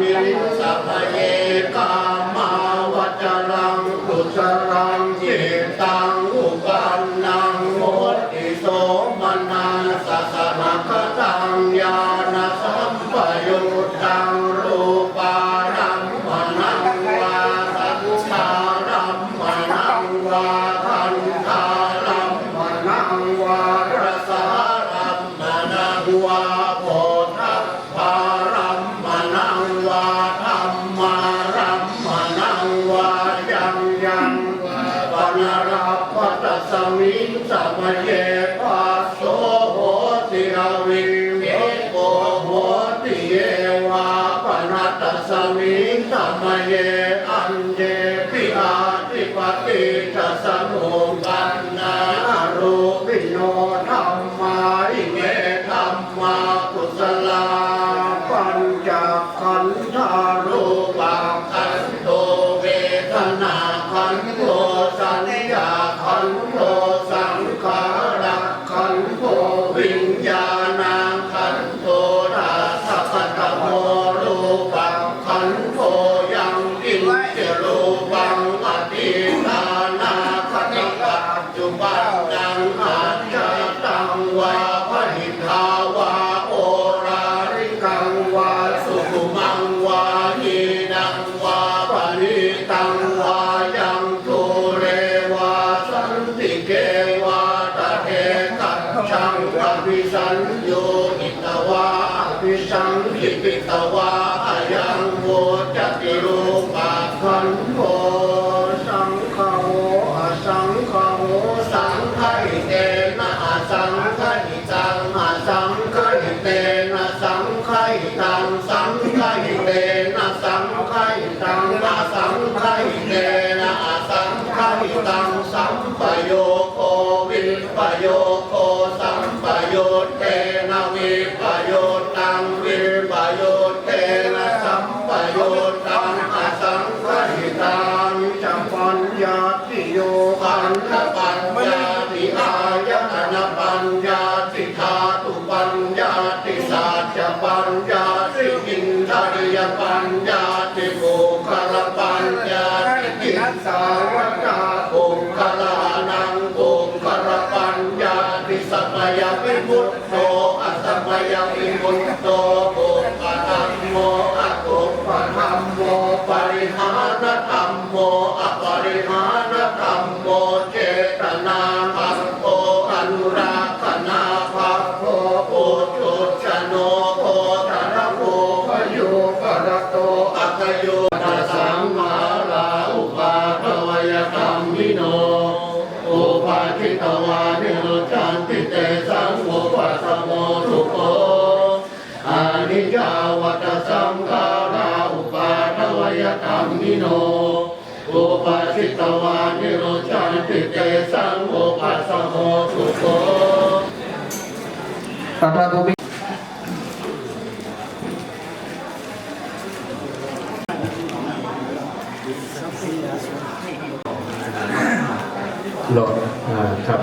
มิงสัพเยกามาวจรังกุศลังจิตตังอุปันนังโมติโสมนัสสะสะระคตังญาณสัมปยุตตังรูปารัมมนังวาสัจจารัมมนังวาคันธารัมมนังวารสารัมมนังวาโพ สมิงสัมเยปัสโสโหติอวิเยโกโหติเยวาปนัตตสมิงสัมเยอัน กัจฉังอภิสัญโยอิตวาอภิสังขิปิตวาอายังโวจติรูปักขันโธสังฆโวอสังฆโวสังฆิเตนะอสังฆิตังอสังฆิเตนะสังฆิตังสังฆิเตนะสังฆิตังสังฆิเตนะอสังฆิตังสัมปโย ญาติโภคารปัญญาติกิสารกาโภคลานังโภคารปัญญาติสัมยวิมุตโตอสัมยวิมุตโตโภคธรรมโม ทิตวานิโรจันติเตสังโฆปัสโมทุโกอานิจจาวัตสังขาราอุปาทวยธรรมิโนอุปาทิตวานิโรจันติเตสังโฆปัสโมทุโกตถาคต หลอดอ่าครับ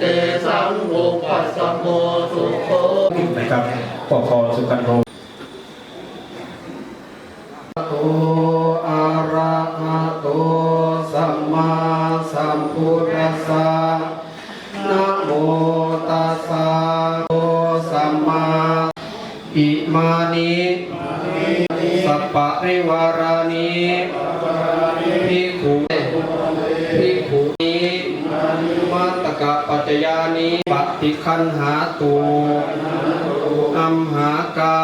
เตสังโฆปัสสโมทุโกนะครับปกคอสุขันโธโตอะระหะโตสัมมาสัมพุทธัสสะนะโมตัสสะโตสัมมาอิมานิสัพปะริวารานิภิกขุ ภิกขุนิมัตตกะปัจจยานิปฏิคันหาตูอัมหากา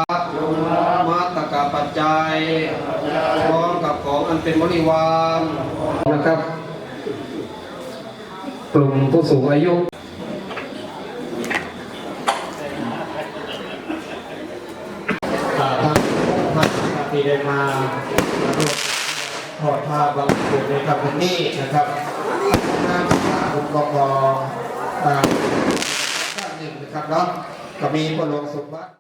มาตตกะปัจจัยพร้อมกับของอันเป็นบริวารนะครับ กลุ่มผู้สูงอายุท่านที่ได้มาร่วม ทอดผ้าบางส่วนในคำนี้นะครับท่านผู้ปกครองอ่าท่านหนึ่งนะครับเนาะก็มีพลวงสมบัติ